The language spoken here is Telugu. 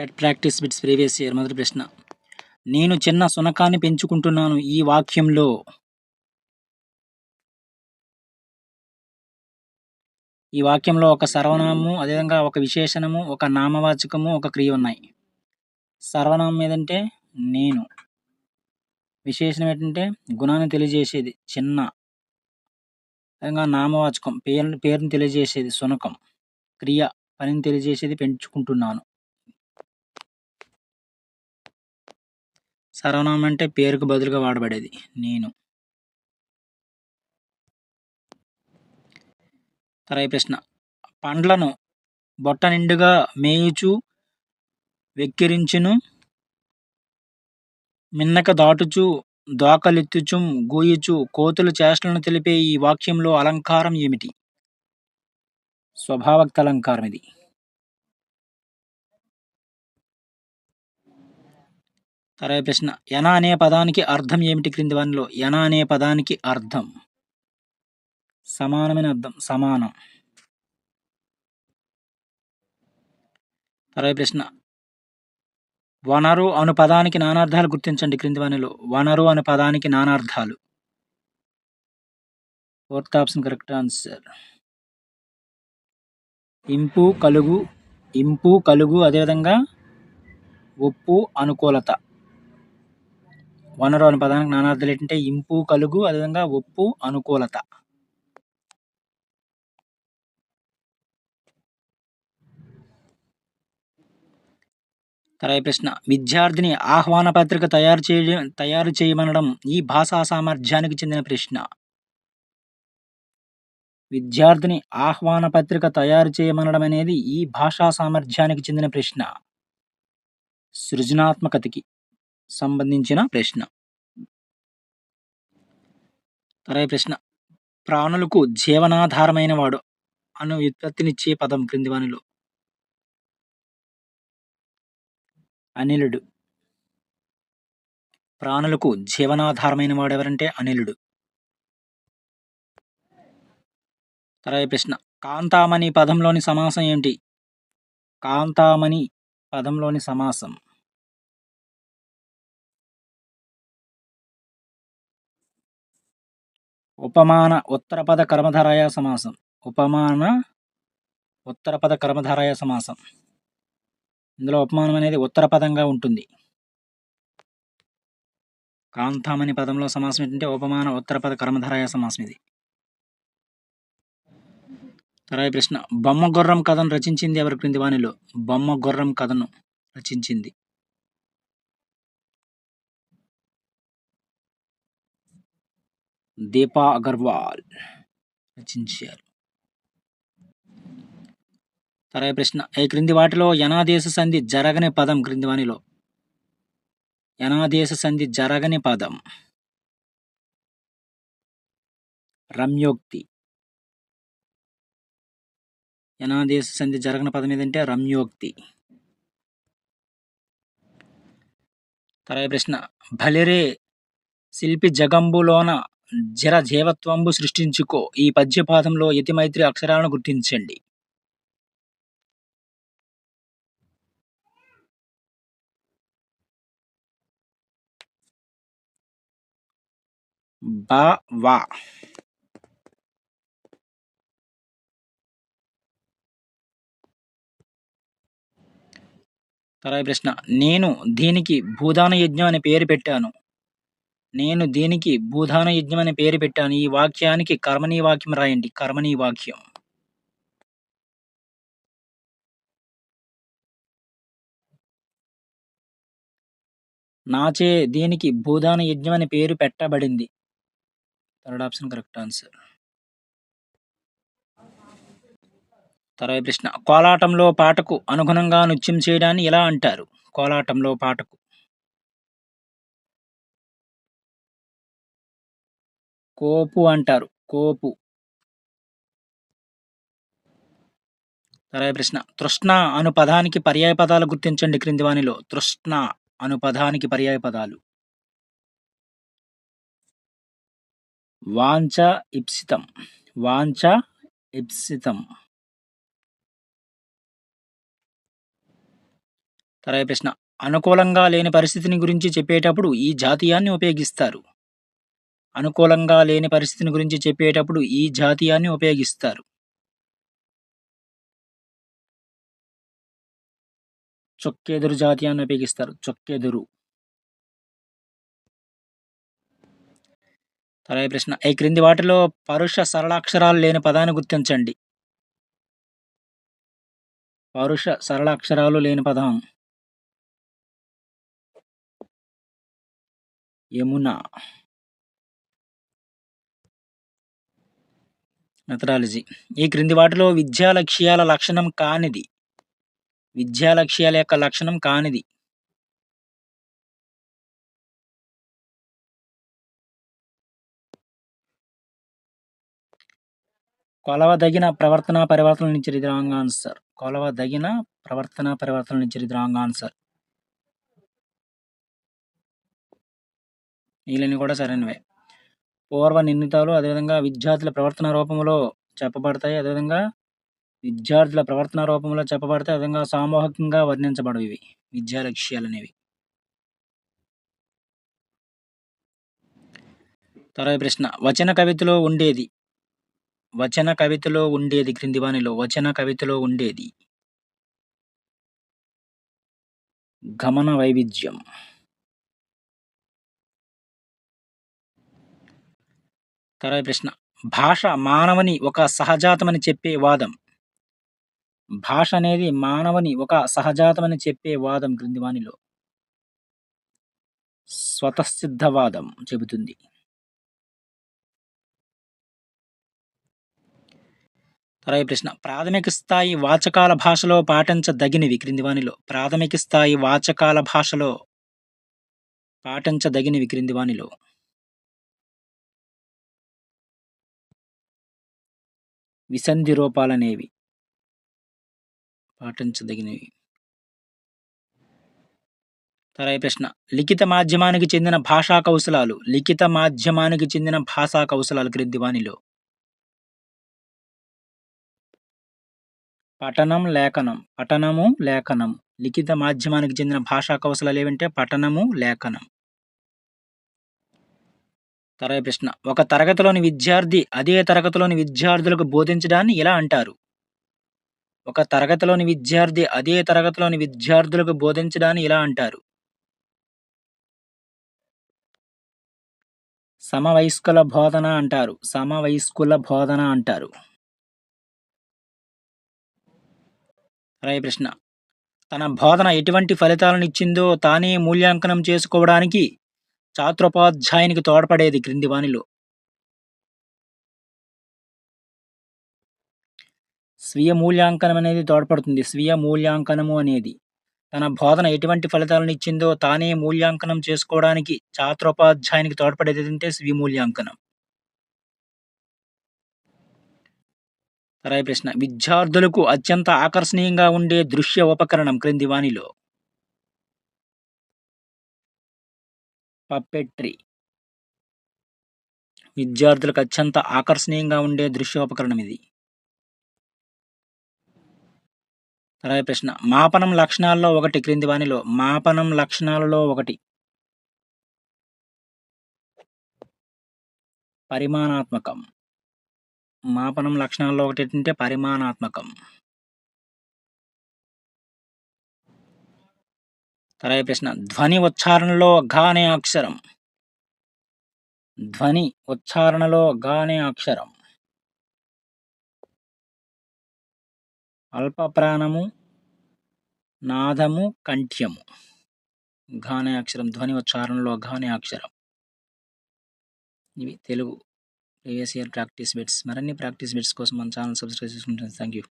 TET practice bits previous year మొదటి ప్రశ్న నేను చిన్న సునకాన్ని పెంచుకుంటున్నాను ఈ వాక్యంలో. ఈ వాక్యంలో ఒక సర్వనామము అదేవిధంగా ఒక విశేషణము ఒక నామవాచకము ఒక క్రియ ఉన్నాయి. సర్వనామం ఏదంటే నేను. విశేషణం ఏంటంటే గుణాన్ని తెలియజేసేది చిన్న. అదేవిధంగా నామవాచకం పేరు పేరుని తెలియజేసేది సునకం. క్రియ పనిని తెలియజేసేది పెంచుకుంటున్నాను. సర్వనామం అంటే పేరుకు బదులుగా వాడబడేది. నేను. తర్వాత ప్రశ్న. పండ్లను బొట్ట నిండుగా మేయుచు వెక్కిరించును మిన్నక దాటుచు దోకలెత్తుచు గూయుచు కోతులు చేష్టలను తెలిపే ఈ వాక్యంలో అలంకారం ఏమిటి? స్వభావక్త అలంకారం ఇది తర్వాత ప్రశ్న. యన అనే పదానికి అర్థం ఏమిటి క్రింది వానిలో? యన అనే పదానికి అర్థం. సమానమైన అర్థం. సమానం. తర్వాత ప్రశ్న. వనరు అను పదానికి నానార్థాలు గుర్తించండి క్రింది వానిలో. వనరు అనే పదానికి నానార్థాలు. Fourth option correct answer. ఇంపు కలుగు ఇంపు కలుగు అదేవిధంగా ఉప్పు అనుకూలత. వనరు అనే పదానికి నానార్థాలు ఏంటంటే ఇంపు కలుగు అదేవిధంగా ఉప్పు అనుకూలత. తర్వాత ప్రశ్న విద్యార్థిని ఆహ్వాన పత్రిక తయారు చేయ తయారు చేయమనడం ఈ భాషా సామర్థ్యానికి చెందిన ప్రశ్న. విద్యార్థిని ఆహ్వాన పత్రిక తయారు చేయమనడం అనేది ఈ భాషా సామర్థ్యానికి చెందిన ప్రశ్న. సృజనాత్మకతకి. సంబంధించిన ప్రశ్న. తర్వాత ప్రశ్న. ప్రాణులకు జీవనాధారమైన వాడు అను వ్యుత్పత్తినిచ్చే పదం క్రింది వానిలో. అనిలుడు. ప్రాణులకు జీవనాధారమైన వాడు ఎవరంటే అనిలుడు. తర్వాత ప్రశ్న. కాంతామణి పదంలోని సమాసం ఏంటి? కాంతామణి పదంలోని సమాసం. ఉపమాన ఉత్తరపద కర్మధారాయ సమాసం. ఉపమాన ఉత్తరపద కర్మధారాయ సమాసం. ఇందులో ఉపమానం అనేది ఉత్తర పదంగా ఉంటుంది. కాంతామని పదంలో సమాసం ఏంటంటే ఉపమాన ఉత్తరపద కర్మధారాయ సమాసం ఇది. తర్వాత ప్రశ్న బొమ్మ గుర్రం కథను రచించింది ఎవరి? క్రింది వాణిలో. బొమ్మ గుర్రం కథను రచించింది. దీపా అగర్వాల్ రచించారు. తర్వాత ప్రశ్న ఈ క్రింది వాటిలో యనాదేశ సంధి జరగని పదం క్రింది వానిలో? యనాదేశ సంధి జరగని పదం. రమ్యోక్తి. యనాదేశ సంధి జరగని పదం ఏదంటే రమ్యోక్తి. తర్వాత ప్రశ్న బలిరే శిల్పి జగంబులోన జర జీవత్వంబు సృష్టించుకో. ఈ పద్యపాదంలో యతిమైత్రి అక్షరాలను గుర్తించండి. బ వా. తర్వాత ప్రశ్న. నేను దీనికి భూదాన యజ్ఞం అనే పేరు పెట్టాను. నేను దీనికి భూదాన యజ్ఞం అనే పేరు పెట్టాను. ఈ వాక్యానికి కర్మనీ వాక్యం రాయండి. కర్మనీ వాక్యం. నాచే దీనికి భూదాన యజ్ఞం అనే పేరు పెట్టబడింది. Third option correct answer. తర్వాత ప్రశ్న కోలాటంలో పాటకు అనుగుణంగా నృత్యం చేయడాన్ని ఎలా అంటారు? కోలాటంలో పాటకు కోపు అంటారు. కోపు. తర్వాత ప్రశ్న. తృష్ణ అను పదానికి పర్యాయ పదాలు గుర్తించండి క్రింది వానిలో తృష్ణ అను పదానికి పర్యాయ పదాలు. వాంఛ ఇప్సితం. వాంఛ ఇప్సితం. తర్వాత ప్రశ్న. అనుకూలంగా లేని పరిస్థితిని గురించి చెప్పేటప్పుడు ఈ జాతీయాన్ని ఉపయోగిస్తారు. అనుకూలంగా లేని పరిస్థితిని గురించి చెప్పేటప్పుడు ఈ జాతీయాన్ని ఉపయోగిస్తారు. చొక్కెదురు జాతీయాన్ని ఉపయోగిస్తారు. చొక్కెదురు. తర్వాత ప్రశ్న. ఈ క్రింది వాటిలో పరుష సరళాక్షరాలు లేని పదాన్ని గుర్తించండి. పరుష సరళాక్షరాలు లేని పదం. యమున. మెథడాలజీ. ఈ క్రింది వాటిలో విద్యా లక్ష్యాల లక్షణం కానిది. విద్యా లక్ష్యాల యొక్క లక్షణం కానిది. కొలవదగిన ప్రవర్తన పరివర్తన నుంచి ఇది రాంగ్ ఆన్సర్. కొలవదగిన ప్రవర్తన పరివర్తన నుంచి ఇది రాంగ్ ఆన్సర్. వీళ్ళని కూడా సరైనవే. పూర్వ నిర్ణీతాలు అదేవిధంగా విద్యార్థుల ప్రవర్తన రూపంలో చెప్పబడతాయి. అదేవిధంగా విద్యార్థుల ప్రవర్తన రూపంలో చెప్పబడతాయి. అదేవిధంగా సామూహికంగా వర్ణించబడవు ఇవి విద్యా లక్ష్యాలు అనేవి. తర్వాత ప్రశ్న వచన కవితలో ఉండేది. వచన కవితలో ఉండేది క్రింది వాణిలో వచన కవితలో ఉండేది. గమన వైవిధ్యం. తర్వాత ప్రశ్న. భాష మానవుని ఒక సహజాతమని చెప్పే వాదం. భాష అనేది మానవుని ఒక సహజాతమని చెప్పే వాదం క్రింది వానిలో స్వతసిద్ధవాదం చెబుతుంది. తర్వాత ప్రశ్న. ప్రాథమిక స్థాయి వాచకాల భాషలో పాటించదగినవి క్రింది వాణిలో ప్రాథమిక స్థాయి వాచకాల భాషలో పాటించదగినవి క్రింది వాణిలో విసంధి రూపాలనేవి పాటించదగినవి. తర్వాత ప్రశ్న. లిఖిత మాధ్యమానికి చెందిన భాషా కౌశలాలు. లిఖిత మాధ్యమానికి చెందిన భాషా కౌశలాలు క్రిందివానిలో పఠనం లేఖనం. పఠనము లేఖనం. లిఖిత మాధ్యమానికి చెందిన భాషా కౌశలాలు ఏవంటే? పఠనము లేఖనం. తర్వాత ప్రశ్న. ఒక తరగతిలోని విద్యార్థి అదే తరగతిలోని విద్యార్థులకు బోధించడాన్ని ఎలా అంటారు? ఒక తరగతిలోని విద్యార్థి అదే తరగతిలోని విద్యార్థులకు బోధించడాన్ని ఎలా అంటారు? సమవయస్కుల బోధన అంటారు. సమవయస్కుల బోధన అంటారు. రాయ ప్రశ్న. తన బోధన ఎటువంటి ఫలితాలను ఇచ్చిందో తానే మూల్యాంకనం చేసుకోవడానికి చాత్రోపాధ్యాయునికి తోడ్పడేది క్రింది వానిలో స్వీయ మూల్యాంకనం అనేది తోడ్పడుతుంది. స్వీయ మూల్యాంకనము అనేది తన బోధన ఎటువంటి ఫలితాలను ఇచ్చిందో తానే మూల్యాంకనం చేసుకోవడానికి చాత్రోపాధ్యాయునికి తోడ్పడేది అంటే స్వీయ మూల్యాంకనం. ప్రశ్న. విద్యార్థులకు అత్యంత ఆకర్షణీయంగా ఉండే దృశ్య ఉపకరణం క్రింది వాణిలో. పప్పెట్రీ విద్యార్థులకు అత్యంత ఆకర్షణీయంగా ఉండే దృశ్యోపకరణం ఇది తర్వాత ప్రశ్న మాపనం లక్షణాల్లో ఒకటి క్రింది వానిలో మాపనం లక్షణాలలో ఒకటి. పరిమాణాత్మకం. మాపనం లక్షణాల్లో ఒకటి ఏంటంటే పరిమాణాత్మకం. తర్వాత ప్రశ్న. ధ్వని ఉచ్చారణలో ఘ అనే అక్షరం. ధ్వని ఉచ్చారణలో ఘ అనే అక్షరం. అల్ప ప్రాణము నాదము కంఠ్యము. ఘ అక్షరం. ధ్వని ఉచ్చారణలో గానే అక్షరం. ఇవి Telugu previous year practice bits. మరిన్ని ప్రాక్టీస్ బిట్స్ కోసం మన ఛానల్ సబ్స్క్రైబ్ చేసుకుంటాను థ్యాంక్ యూ